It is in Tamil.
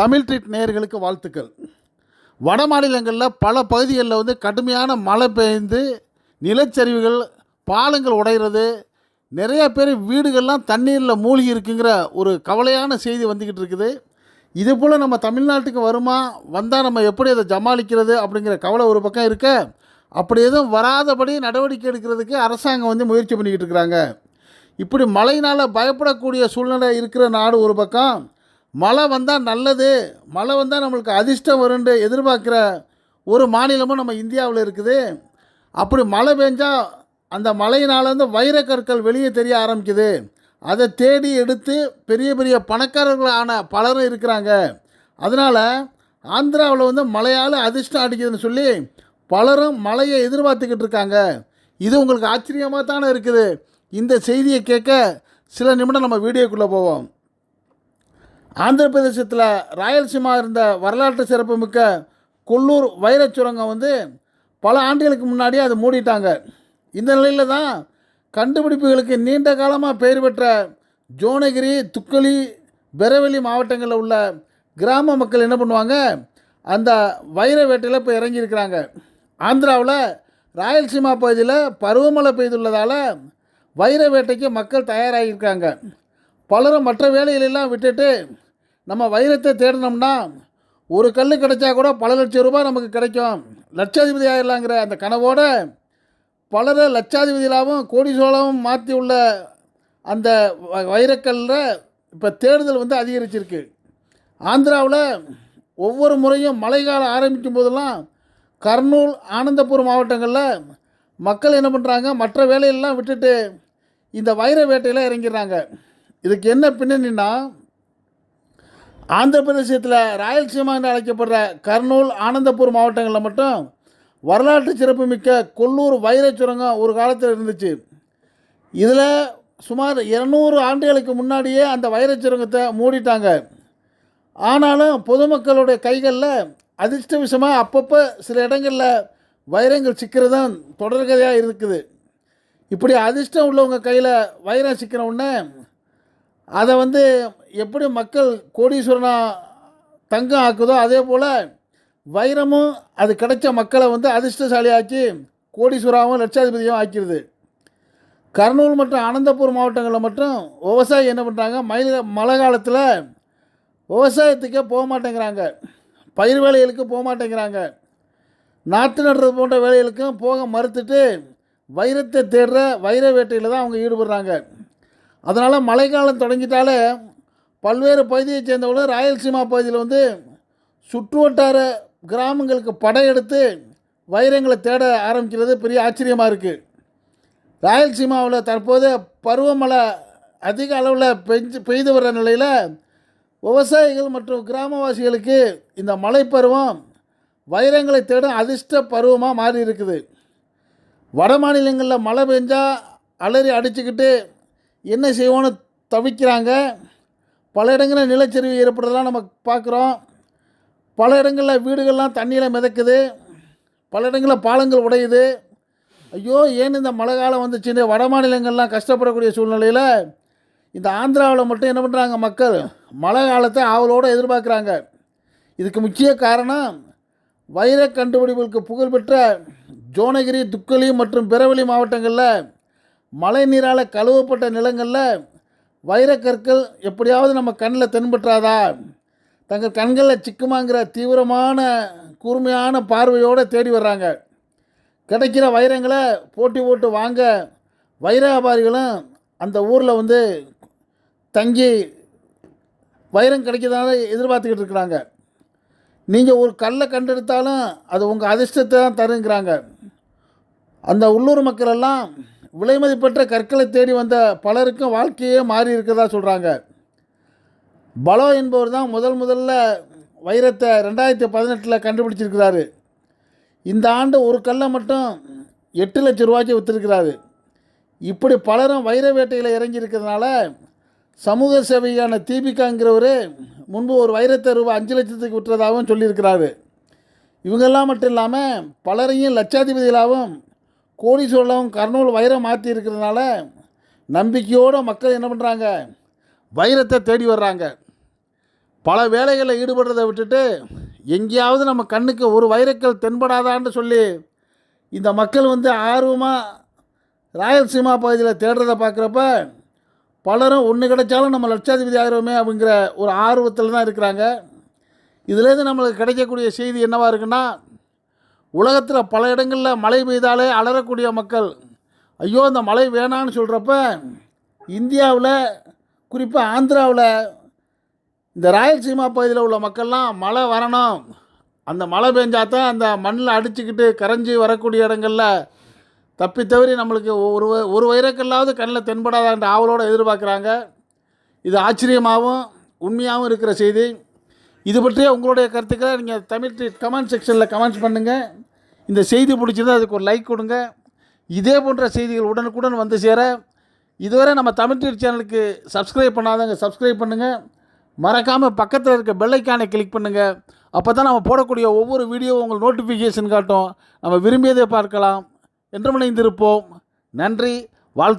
தமிழ் ட்ரீட் நேயர்களுக்கு வாழ்த்துக்கள். வட மாநிலங்களில் பல பகுதிகளில் வந்து கடுமையான மழை பெய்ந்து நிலச்சரிவுகள் பாலங்கள் உடைகிறது நிறைய பேர் வீடுகள்லாம் தண்ணீரில் மூழ்கி இருக்குங்கிற ஒரு கவலையான செய்தி வந்துக்கிட்டு இருக்குது. இது போல் நம்ம தமிழ்நாட்டுக்கு வருமா? வந்தால் நம்ம எப்படி அதை ஜமாளிக்கிறது அப்படிங்கிற கவலை ஒரு பக்கம் இருக்க அப்படி எதுவும் வராதபடி நடவடிக்கை எடுக்கிறதுக்கு அரசாங்கம் வந்து முயற்சி பண்ணிக்கிட்டு இருக்கிறாங்க. இப்படி மழையினால் பயப்படக்கூடிய சூழ்நிலை இருக்கிற நாடு ஒரு பக்கம் மழை வந்தால் நல்லது மழை வந்தால் நம்மளுக்கு அதிர்ஷ்டம் வரும்னு எதிர்பார்க்குற ஒரு மாநிலமும் நம்ம இந்தியாவில் இருக்குது. அப்படி மழை பெஞ்சால் அந்த மழையினால் வந்து வைரக்கற்கள் வெளியே தெரிய ஆரம்பிக்குது. அதை தேடி எடுத்து பெரிய பெரிய பணக்காரர்களான பலரும் இருக்கிறாங்க. அதனால் ஆந்திராவில் வந்து மழையால் அதிர்ஷ்டம் அடிக்குதுன்னு சொல்லி பலரும் மழையை எதிர்பார்த்துக்கிட்டு இருக்காங்க. இது உங்களுக்கு ஆச்சரியமாக தானே இருக்குது. இந்த செய்தியை கேட்க சில நிமிடம் நம்ம வீடியோக்குள்ளே போவோம். ஆந்திர பிரதேசத்தில் ராயலசீமா இருந்த வரலாற்று சிறப்புமிக்க கொல்லூர் வைரச் சுரங்கம் வந்து பல ஆண்டுகளுக்கு முன்னாடியே அதை மூடிட்டாங்க. இந்த நிலையில் தான் கண்டுபிடிப்புகளுக்கு நீண்ட காலமாக பெயர் பெற்ற ஜோனகிரி துக்கலி பெரவெளி மாவட்டங்களில் உள்ள கிராம மக்கள் என்ன பண்ணுவாங்க? அந்த வைர வேட்டையில் இப்போ இறங்கியிருக்கிறாங்க. ஆந்திராவில் ராயல்சீமா பகுதியில் பருவமழை பெய்துள்ளதால் வைர வேட்டைக்கு மக்கள் தயாராகியிருக்காங்க. பலரும் மற்ற வேலைகளெல்லாம் விட்டுட்டு நம்ம வைரத்தை தேடினோம்னா ஒரு கல் கிடைச்சா கூட பல லட்சம் ரூபாய் நமக்கு கிடைக்கும். லட்சாதிபதி ஆயிடலாங்கிற அந்த கனவோடு பலரை லட்சாதிபதிகளாகவும் கோடீஸ்வரமாகவும் மாற்றி உள்ள அந்த வ- வைரக்கல்லில் இப்போ தேடுதல் வந்து அதிகரிச்சிருக்கு. ஆந்திராவில் ஒவ்வொரு முறையும் மழைக்காலம் ஆரம்பிக்கும் போதெல்லாம் கர்னூல் ஆனந்தபூர் மாவட்டங்களில் மக்கள் என்ன பண்ணுறாங்க மற்ற வேலையெல்லாம் விட்டுட்டு இந்த வைர வேட்டையில் இறங்கிடுறாங்க. இதுக்கு என்ன பின்னணின்னா ஆந்திர பிரதேசத்தில் ராயலசீமா என்று அழைக்கப்படுற கர்னூல் ஆனந்தபூர் மாவட்டங்களில் மட்டும் வரலாற்று சிறப்புமிக்க கொல்லூர் வைரச் சுரங்கம் ஒரு காலத்தில் இருந்துச்சு. இதில் சுமார் இருநூறு ஆண்டுகளுக்கு முன்னாடியே அந்த வைரச் சுரங்கத்தை மூடிட்டாங்க. ஆனாலும் பொதுமக்களுடைய கைகளில் அதிர்ஷ்ட விஷயமாக அப்பப்போ சில இடங்களில் வைரங்கள் சிக்கிறதும் தொடர்கதையாக இருக்குது. இப்படி அதிர்ஷ்டம் உள்ளவங்க கையில் வைரம் சிக்கின உடனே அதை வந்து எப்படி மக்கள் கோடீஸ்வரனாக தங்கம் ஆக்குதோ அதே போல் வைரமும் அது கிடைச்ச மக்களை வந்து அதிர்ஷ்டசாலியாக்கி கோடீஸ்வராவும் லட்சாதிபதியும் ஆக்கிடுது கர்னூல் மற்றும் அனந்தபூர் மாவட்டங்களில் மட்டும் விவசாயி என்ன பண்ணுறாங்க மயில் மழை காலத்தில் விவசாயத்துக்கே போக மாட்டேங்கிறாங்க. பயிர் வேலைகளுக்கு போக மாட்டேங்கிறாங்க. நாற்று நடுறது போன்ற வேலைகளுக்கும் போக மறுத்துட்டு வைரத்தை தேடுற வைர வேட்டையில் தான் அவங்க ஈடுபடுறாங்க. அதனால் மழைக்காலம் தொடங்கிட்டாலே பல்வேறு பகுதியைச் சேர்ந்தவங்களும் ராயல்சீமா பகுதியில் வந்து சுற்றுவட்டார கிராமங்களுக்கு படையெடுத்து வைரங்களை தேட ஆரம்பிக்கிறது பெரிய ஆச்சரியமாக இருக்குது ராயல்சீமாவில் தற்போது பருவமழை அதிக அளவில் பெஞ்சு பெய்து வர்ற நிலையில் விவசாயிகள் மற்றும் கிராமவாசிகளுக்கு இந்த மழைப்பருவம் வைரங்களை தேடும் அதிர்ஷ்ட பருவமாக மாறி இருக்குது. வட மாநிலங்களில் மழை பெஞ்சால் அலறி அடிச்சுக்கிட்டு என்ன செய்வோன்னு தவிக்கிறாங்க. பல இடங்களில் நிலச்சரிவு ஏற்படுறதெல்லாம் நம்ம பார்க்குறோம். பல இடங்களில் வீடுகள்லாம் தண்ணியில் மிதக்குது. பல இடங்களில் பாலங்கள் உடையுது. ஐயோ ஏன் இந்த மழை காலம் வந்துச்சுன்னு வட மாநிலங்கள்லாம் கஷ்டப்படக்கூடிய சூழ்நிலையில் இந்த ஆந்திராவில் மட்டும் என்ன பண்ணுறாங்க மக்கள்? மழை காலத்தை ஆவலோடு எதிர்பார்க்குறாங்க. இதுக்கு முக்கிய காரணம் வைர கண்டுபிடிப்புகளுக்கு புகழ்பெற்ற ஜோனகிரி துக்கலி மற்றும் பிறவெளி மாவட்டங்களில் மழை நீரால் கழுவப்பட்ட நிலங்களில் வைரக்கற்கள் எப்படியாவது நம்ம கண்ணில் தென்பற்றாதா? தங்கள் கண்களில் சிக்குமாங்கிற தீவிரமான கூர்மையான பார்வையோடு தேடி வர்றாங்க. கிடைக்கிற வைரங்களை போட்டி போட்டு வாங்க வைர வியாபாரிகளும் அந்த ஊரில் வந்து தங்கி வைரம் கிடைக்கிறதால எதிர்பார்த்துக்கிட்டு இருக்கிறாங்க. நீங்கள் ஒரு கல்லை கண்டெடுத்தாலும் அது உங்கள் அதிர்ஷ்டத்தை தான் தருங்கிறாங்க. அந்த உள்ளூர் மக்கள் எல்லாம் விலைமதிப்பற்ற கற்களை தேடி வந்த பலருக்கும் வாழ்க்கையே மாறி இருக்கிறதா சொல்கிறாங்க பலோ என்பவர் தான் முதல் முதல்ல வைரத்தை ரெண்டாயிரத்தி பதினெட்டில் கண்டுபிடிச்சிருக்கிறாரு. இந்த ஆண்டு ஒரு கல்லை மட்டும் எட்டு லட்சம் ரூபாய்க்கு விற்றுருக்கிறாரு இப்படி பலரும் வைர வேட்டையில் இறங்கி இருக்கிறதுனால சமூக சேவையான தீபிகாங்கிறவர் முன்பு ஒரு வைரத்தை ரூபாய் அஞ்சு லட்சத்துக்கு விற்றதாகவும் சொல்லியிருக்கிறாரு. இவங்கெல்லாம் மட்டும் இல்லாமல் பலரையும் லட்சாதிபதிகளாகவும் கோடீஸ்வரலாகவும் கர்னூல் வைரம் மாற்றி இருக்கிறதுனால நம்பிக்கையோடு மக்கள் என்ன பண்ணுறாங்க வைரத்தை தேடி வர்றாங்க. பல வேலைகளில் ஈடுபடுறதை விட்டுட்டு எங்கேயாவது நம்ம கண்ணுக்கு ஒரு வைரக்கல் தென்படாதான்னு சொல்லி இந்த மக்கள் வந்து ஆர்வமாக ராயல்சீமா பகுதியில் தேடுறதை பார்க்குறப்ப பலரும் ஒன்று கிடைச்சாலும் நம்ம லட்சாதிபதி ஆகிறோமே அப்படிங்கிற ஒரு ஆர்வத்தில் தான் இருக்கிறாங்க. இதுலேருந்து நம்மளுக்கு கிடைக்கக்கூடிய செய்தி என்னவாக இருக்குன்னா உலகத்தில் பல இடங்களில் மழை பெய்தாலே அலறக்கூடிய மக்கள். ஐயோ இந்த மழை வேணான்னு சொல்கிறப்ப இந்தியாவில் குறிப்பாக ஆந்திராவில் இந்த ராயல்சீமா பகுதியில் உள்ள மக்கள்லாம் மழை வரணும். அந்த மழை பெஞ்சா தான் அந்த மண்ணில் அடிச்சுக்கிட்டு கரைஞ்சி வரக்கூடிய இடங்களில் தப்பி தவறி நம்மளுக்கு ஒரு ஒரு வைரக்கல்லாவது கண்ணில் தென்படாதான்ற ஆவலோடு எதிர்பார்க்குறாங்க. இது ஆச்சரியமாகவும் உண்மையாகவும் இருக்கிற செய்தி. இது பற்றிய உங்களுடைய கருத்துக்களை நீங்கள் தமிழ் கமெண்ட் செக்ஷனில் கமெண்ட்ஸ் பண்ணுங்கள் இந்த செய்தி பிடிச்சிருந்தா அதுக்கு ஒரு லைக் கொடுங்க. இதே போன்ற செய்திகள் உடனுக்குடன் வந்து சேர இதுவரை நம்ம தமிழ் டிவி சேனலுக்கு சப்ஸ்கிரைப் பண்ணாதவங்க சப்ஸ்கிரைப் பண்ணுங்கள் மறக்காமல் பக்கத்தில் இருக்க பெல்லைக்கானை கிளிக் பண்ணுங்கள் அப்போ தான் நம்ம போடக்கூடிய ஒவ்வொரு வீடியோவும் உங்களுக்கு நோட்டிஃபிகேஷன் காட்டும். நம்ம விரும்பியதை பார்க்கலாம். என்று இணைந்திருப்போம். நன்றி.